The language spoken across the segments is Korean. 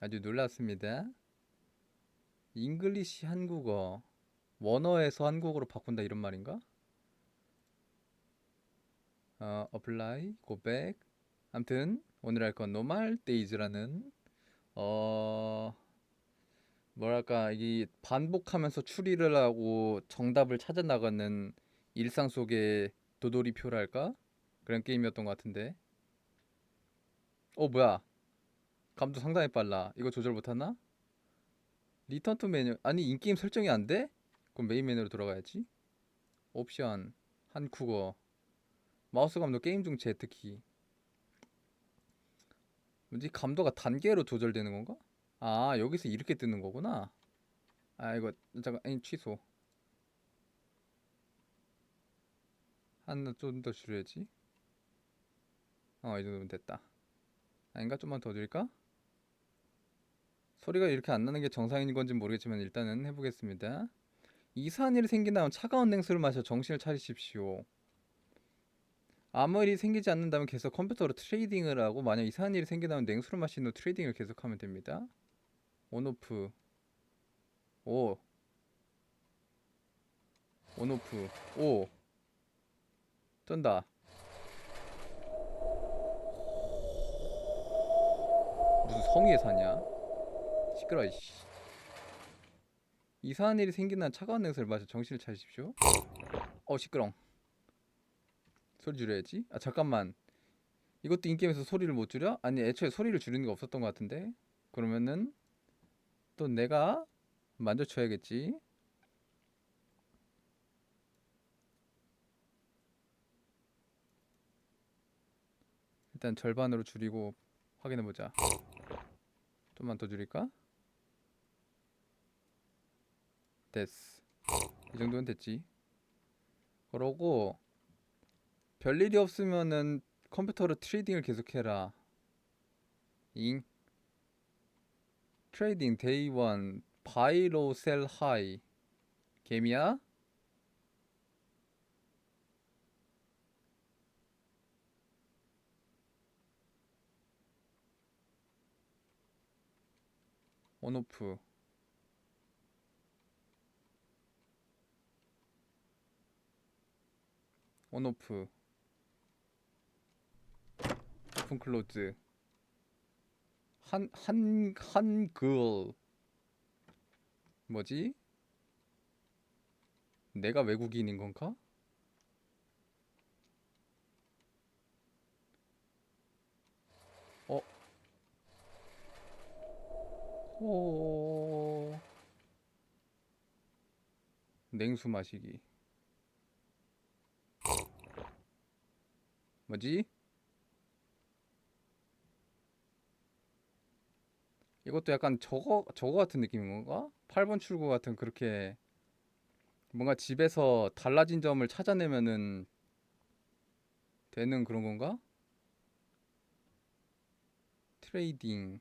아주 놀랐습니다. 잉글리시 한국어 원어에서 한국어로 바꾼다 이런 말인가? 어, apply, go back. 아무튼 오늘 할 건 normal days라는 어 뭐랄까 이 반복하면서 추리를 하고 정답을 찾아 나가는 일상 속의 도돌이표랄까 그런 게임이었던 것 같은데. 어 뭐야? 감도 상당히 빨라. 이거 조절 못하나? 리턴 투 메뉴 아니 인게임 설정이 안 돼? 그럼 메인 메뉴로 돌아가야지. 옵션 한국어 마우스 감도 게임 중 Z키 뭐지 감도가 단계로 조절되는 건가? 아 여기서 이렇게 뜨는 거구나. 아 이거 잠깐 아니 취소. 하나 좀 더 줄여야지. 어 이 정도면 됐다. 아닌가 좀만 더 줄일까? 소리가 이렇게 안 나는 게 정상인 건지 모르겠지만 일단은 해보겠습니다. 이상한 일이 생긴다면 차가운 냉수를 마셔 정신을 차리십시오. 아무 일이 생기지 않는다면 계속 컴퓨터로 트레이딩을 하고 만약 이상한 일이 생긴다면 냉수를 마신 후 트레이딩을 계속하면 됩니다. 온오프 오 온오프 오 뜬다 무슨 성의에 사냐 시끄러 이씨. 이상한 일이 생긴다면 차가운 냉수를 마셔 정신을 차리십시오. 어 시끄렁 소리 줄여야지. 아 잠깐만. 이것도 인게임에서 소리를 못 줄여? 아니 애초에 소리를 줄이는 게 없었던 것 같은데? 그러면은 또 내가 만져줘야겠지. 일단 절반으로 줄이고 확인해 보자. 좀만 더 줄일까? 됐어 이 정도는 됐지. 그러고 별일이 없으면은 컴퓨터로 트레이딩을 계속해라. 잉. 트레이딩 데이 1 바이 로우 셀 하이. 개미야? 온오프 온오프 오픈 클로즈 한, 한, 한글 뭐지? 내가 외국인인 건가? 어? 오 냉수 마시기 뭐지? 이것도 약간 저거 저거 같은 느낌인 건가? 8번 출구 같은 그렇게 뭔가 집에서 달라진 점을 찾아내면은 되는 그런 건가? 트레이딩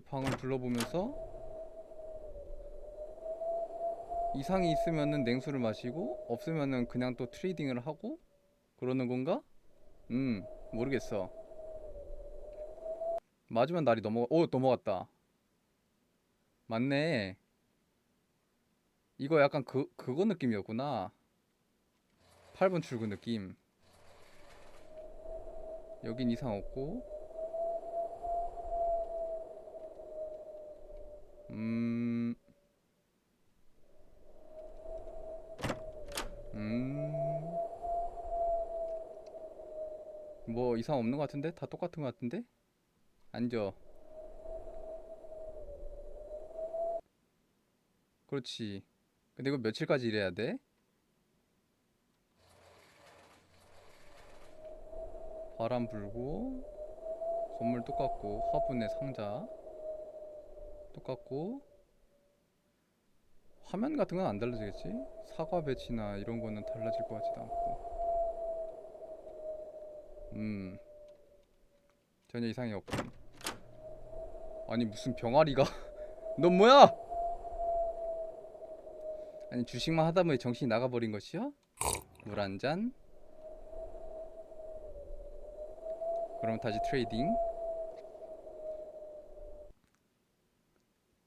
이게 방을 둘러보면서 이상이 있으면은 냉수를 마시고 없으면은 그냥 또 트레이딩을 하고 그러는 건가? 음 모르겠어. 맞으면 날이 넘어 오 넘어갔다. 맞네. 이거 약간 그 그거 느낌이었구나. 8번 출구 느낌. 여긴 이상 없고 이상 없는 것 같은데? 다 똑같은 것 같은데? 앉아. 그렇지. 근데 이거 며칠까지 일해야 돼? 바람 불고 건물 똑같고 화분에 상자 똑같고 화면 같은 건 안 달라지겠지? 사과 배치나 이런 거는 달라질 것 같지도 않고 음 전혀 이상이 없군 아니 무슨 병아리가 넌 뭐야? 아니 주식만 하다 보니 정신이 나가버린 것이야? 물 한 잔. 그럼 다시 트레이딩.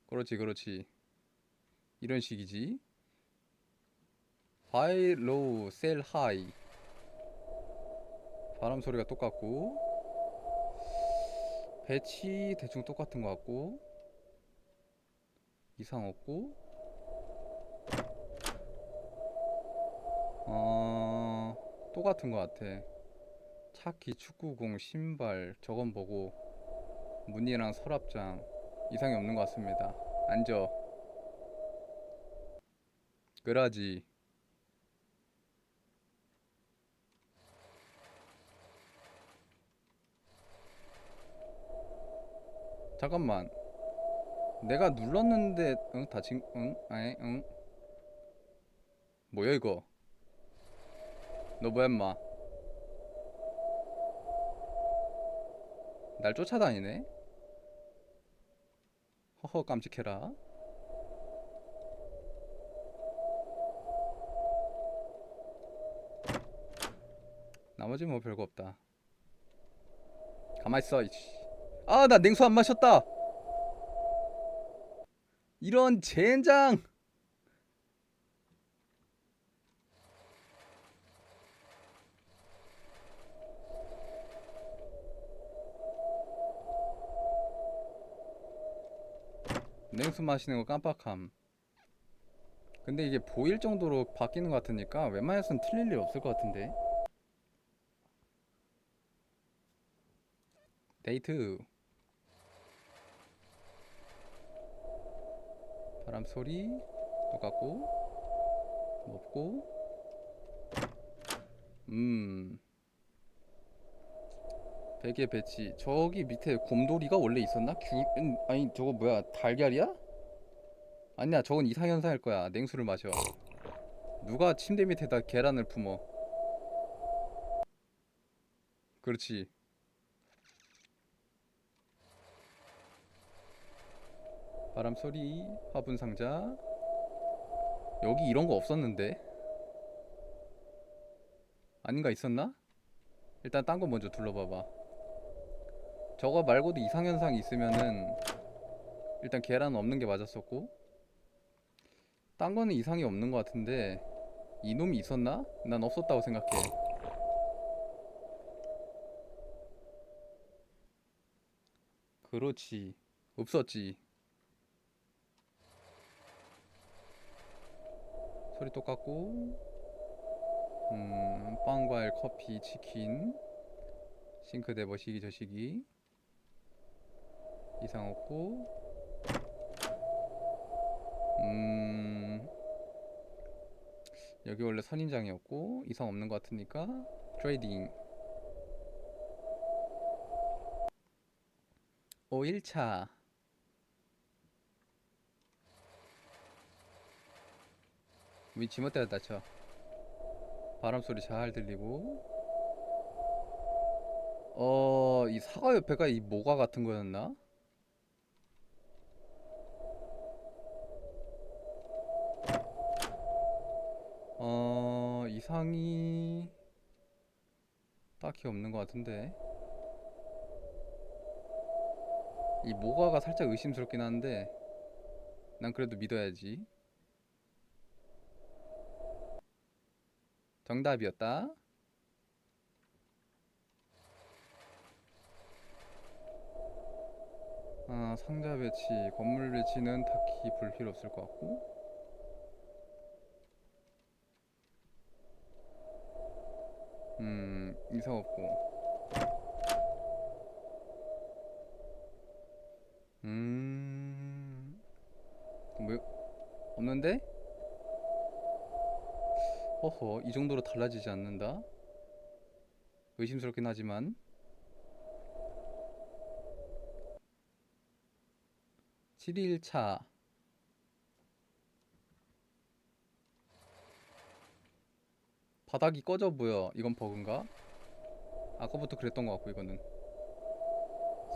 그렇지 그렇지. 이런 식이지. 바이 로우 셀 하이. 바람 소리가 똑같고 배치 대충 똑같은 것 같고 이상 없고 어 똑같은 것 같아. 차키 축구공 신발 저건 보고 문이랑 서랍장 이상이 없는 것 같습니다. 앉아. 그러지 잠깐만. 내가 눌렀는데 응? 다친 응? 아이 응? 뭐야 이거? 너 뭐야 임마? 날 쫓아다니네? 허허 깜찍해라. 나머지 뭐 별거 없다. 가만있어 아 나 냉수 안 마셨다. 이런 젠장. 냉수 마시는 거 깜빡함. 근데 이게 보일 정도로 바뀌는 것 같으니까 웬만해서는 틀릴 일 없을 것 같은데. 데이트 바람 소리 똑같고 높고. 음. 베개 배치. 저기 밑에 곰돌이가 원래 있었나? 귤 음, 아니 저거 뭐야? 달걀이야? 아니야 저건 이상현상일 거야. 냉수를 마셔. 누가 침대 밑에다 계란을 품어? 그렇지 바람 소리 화분 상자. 여기 이런 거 없었는데. 아닌가 있었나? 일단 딴 거 먼저 둘러봐봐. 저거 말고도 이상현상이 있으면은 일단 계란은 없는 게 맞았었고. 딴 거는 이상이 없는 것 같은데 이놈이 있었나? 난 없었다고 생각해. 그렇지. 없었지 소리 똑같고 음, 빵, 과일, 커피, 치킨 싱크대 머시기 저 시기. 이상 없고. 음 여기 원래 선인장이었고 이상 없는 것 같으니까 트레이딩 5일차 위 지멋대로 다쳐. 바람 소리 잘 들리고. 어, 이 사과 옆에가 이 모가 같은 거였나? 어, 이상이 딱히 없는 것 같은데. 이 모가가 살짝 의심스럽긴 한데 난 그래도 믿어야지 정답이었다. 아, 상자 배치, 건물 배치는 딱히 볼 필요 없을 것 같고. 음, 이상 없고. 음, 뭐, 없는데? 허허, 이 정도로 달라지지 않는다? 의심스럽긴 하지만. 7일차. 바닥이 꺼져 보여. 이건 버그인가? 아까부터 그랬던 것 같고 이거는.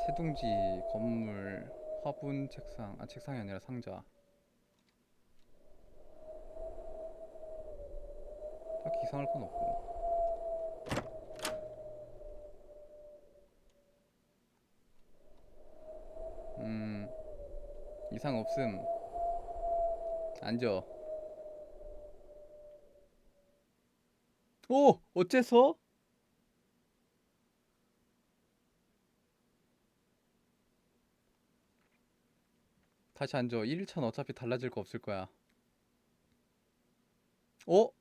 세둥지, 건물, 화분 책상. 아 책상이 아니라 상자 딱히 이상할 건 없고. 음 이상 없음. 앉아. 오! 어째서? 다시 앉아. 1일차는 어차피 달라질 거 없을 거야. 어?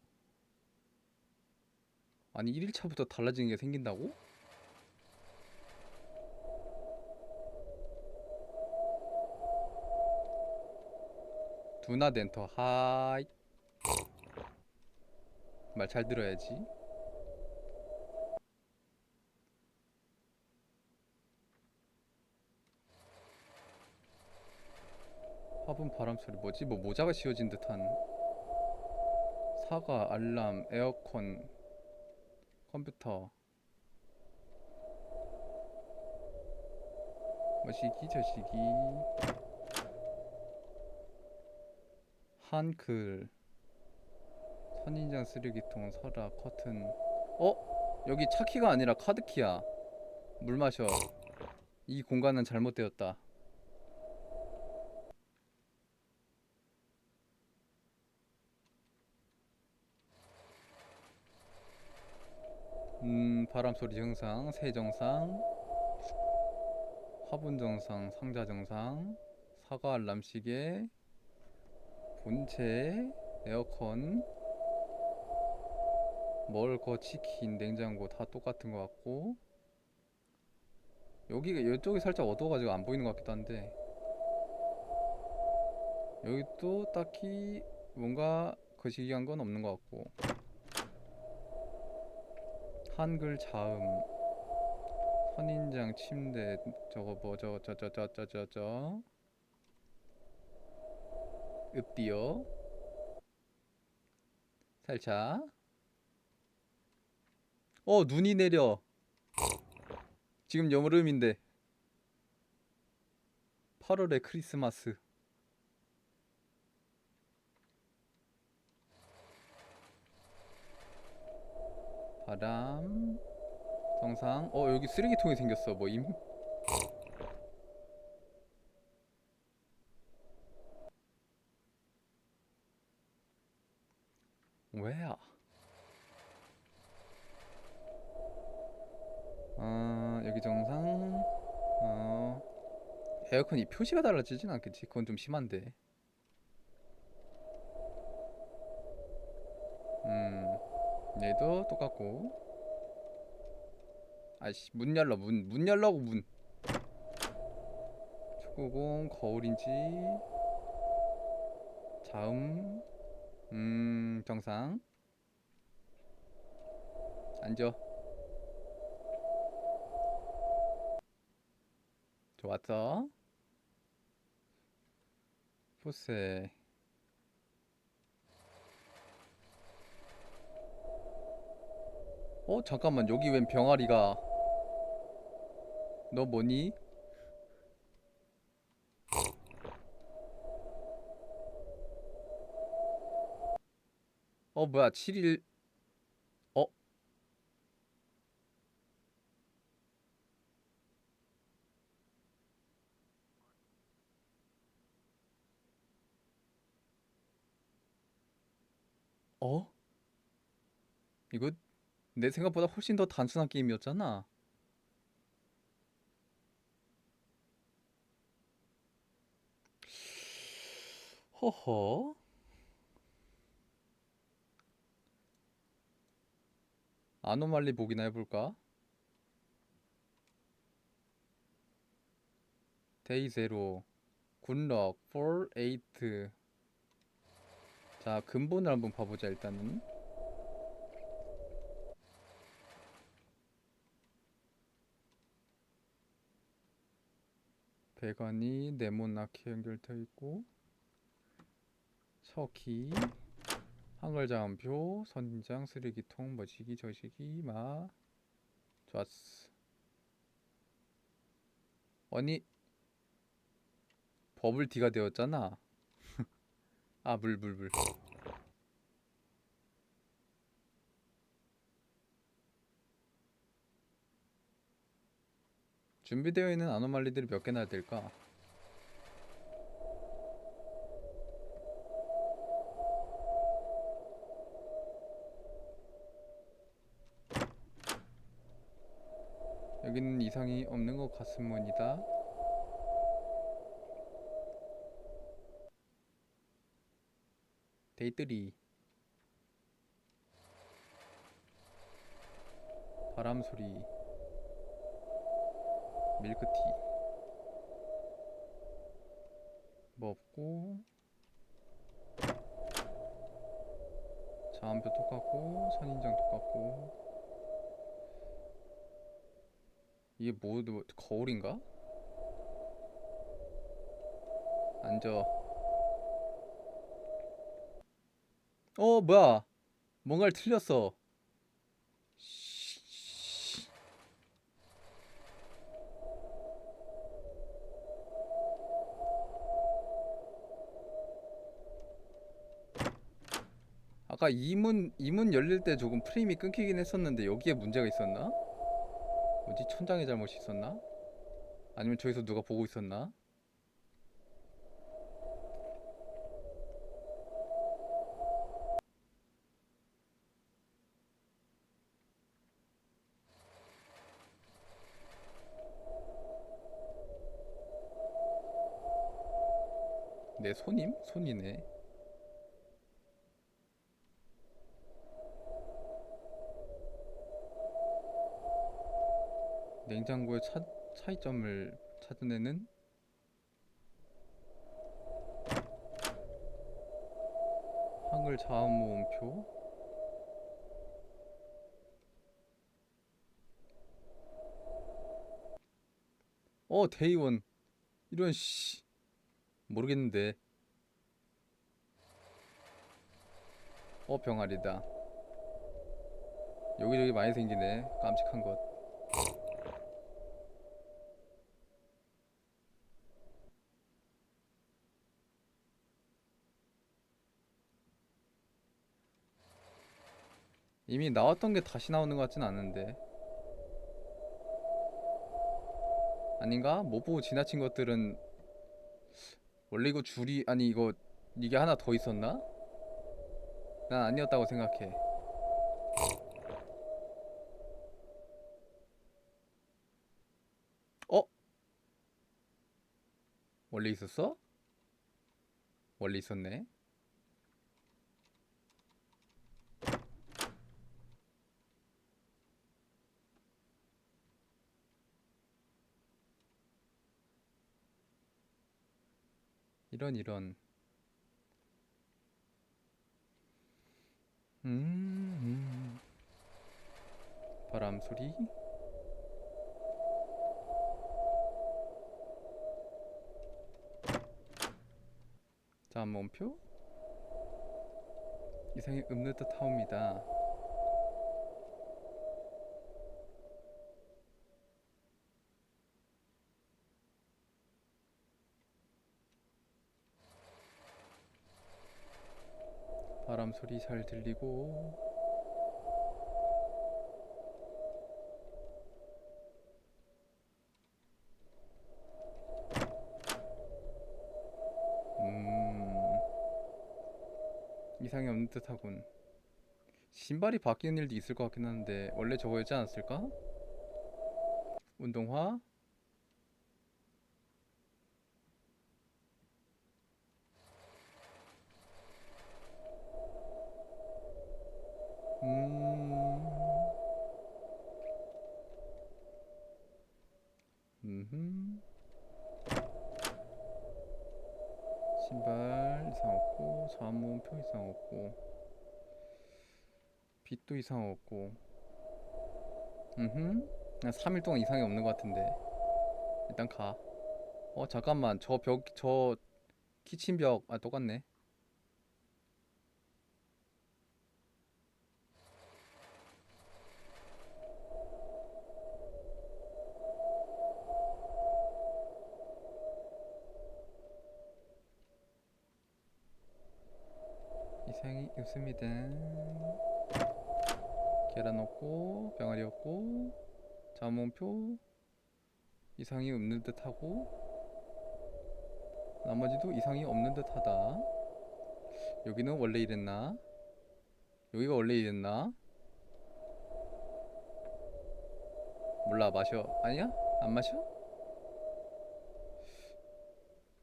아니 1일차부터 달라지는 게 생긴다고? 두나 덴터 하이 말 잘 들어야지 화분 바람 소리 뭐지? 뭐 모자가 씌워진 듯한 사과, 알람, 에어컨, 컴퓨터. 뭐시기 저시기. 한글. 선인장 쓰레기통 서랍 커튼. 어? 여기 차키가 아니라 카드키야. 물 마셔. 이 공간은 잘못되었다 음 바람 소리 정상 새 정상 화분 정상 상자 정상 사과 알람 시계 본체 에어컨 먹을 거 치킨 냉장고 다 똑같은 것 같고. 여기가 이쪽이 살짝 어두워가지고 안 보이는 것 같기도 한데. 여기 또 딱히 뭔가 거시기한 건 없는 것 같고 한글 자음. 선인장 침대 저거 뭐저 저 저 저 저 저저. 읍디어 살짝 어 눈이 내려. 지금 여름인데. 8월의 크리스마스 바람 정상. 어 여기 쓰레기통이 생겼어 뭐임. 왜야? 어 여기 정상. 어. 에어컨이 표시가 달라지진 않겠지? 그건 좀 심한데 얘도 똑같고. 아이씨 문 열러 문 문 열라고 문. 축구공 거울인지. 자음 음 정상. 앉아. 좋았어. 포세 어 잠깐만 여기 웬 병아리가 너 뭐니? 어 뭐야 7일 어? 어? 이거 내 생각보다 훨씬 더 단순한 게임이었잖아. 허허. 아노말리 보기나 해볼까? 데이 제로 굿럭 4 8자 근본을 한번 봐보자 일단은 배관이 네모나게 연결되어 있고 서키 한글 자음표 선장 쓰레기통 머시기 저시기 마 좋았어 아니 버블티가 되었잖아. 아, 물, 물, 물. 준비되어 있는 아노말리들이 몇 개나 될까? 여기는 이상이 없는 것 같습니다. 데이트리 바람 소리 밀크티. 뭐 없고. 자음표 똑같고 선인장 똑같고. 이게 뭐, 뭐 거울인가? 앉아. 어 뭐야? 뭔가를 틀렸어 아까 이문 이문 열릴 때 조금 프레임이 끊기긴 했었는데 여기에 문제가 있었나? 뭐지 천장에 잘못이 있었나? 아니면 저기서 누가 보고 있었나? 내 손임? 손이네. 냉장고의 차, 차이점을 찾아내는 한글 자음 모음표. 어 대의원. 이런 씨. 모르겠는데. 어 병아리다. 여기저기 많이 생기네. 깜찍한 것 이미 나왔던 게 다시 나오는 것 같진 않은데 아닌가? 못 보고 지나친 것들은 원래 이거 줄이 아니 이거 이게 하나 더 있었나? 난 아니었다고 생각해 어? 원래 있었어? 원래 있었네 이런 이런. 음, 음. 바람 소리? 자 몸표? 이상이 읍느듯하옵니다 바람 소리 잘 들리고. 음. 이상이 없는 듯하군. 신발이 바뀌는 일도 있을 것 같긴 한데 원래 저거였지 않았을까? 운동화 활동 이상이 없는 것 같은데 일단 가. 어 잠깐만 저 벽 저 키친 벽 아 똑같네. 이상이 없습니다. 계란 넣고 병아리 넣고 자몽표 이상이 없는 듯하고 나머지도 이상이 없는 듯하다. 여기는 원래 이랬나? 여기가 원래 이랬나? 몰라 마셔 아니야? 안 마셔?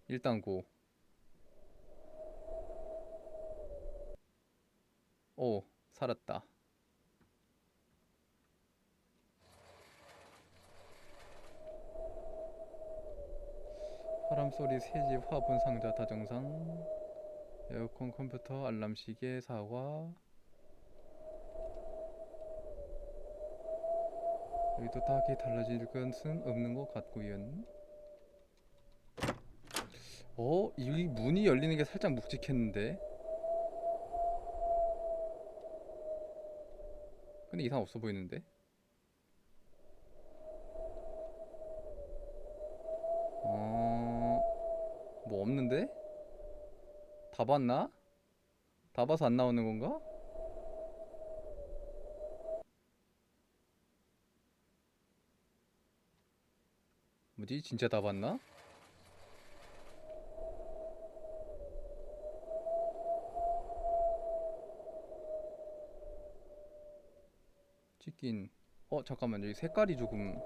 일단 고. 오 살았다. 바람 소리, 새집, 화분, 상자, 다정상, 에어컨, 컴퓨터, 알람 시계, 사과. 여기도 딱히 달라질 것은 없는 것 같고요. 어, 이 문이 열리는 게 살짝 묵직했는데. 근데 이상 없어 보이는데. 어, 뭐 없는데? 다 봤나? 다 봐서 안 나오는 건가? 뭐지? 진짜 다 봤나? 찍긴 어 잠깐만 여기 색깔이 조금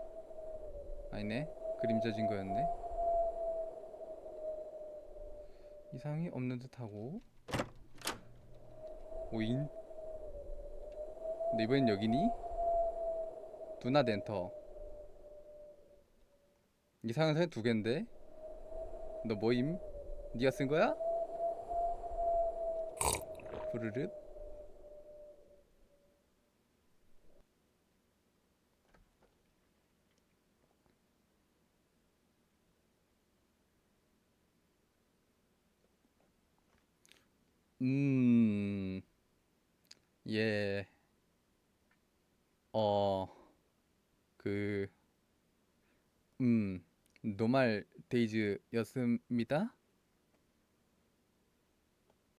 아니네 그림자진 거였네 이상이 없는 듯하고 오인 근데 이번엔 여기니? 두나 덴터 이상한 사연 두 갠데 너 뭐임? 니가 쓴 거야? 부르륵 음, 예, 어, 데이즈였습니다.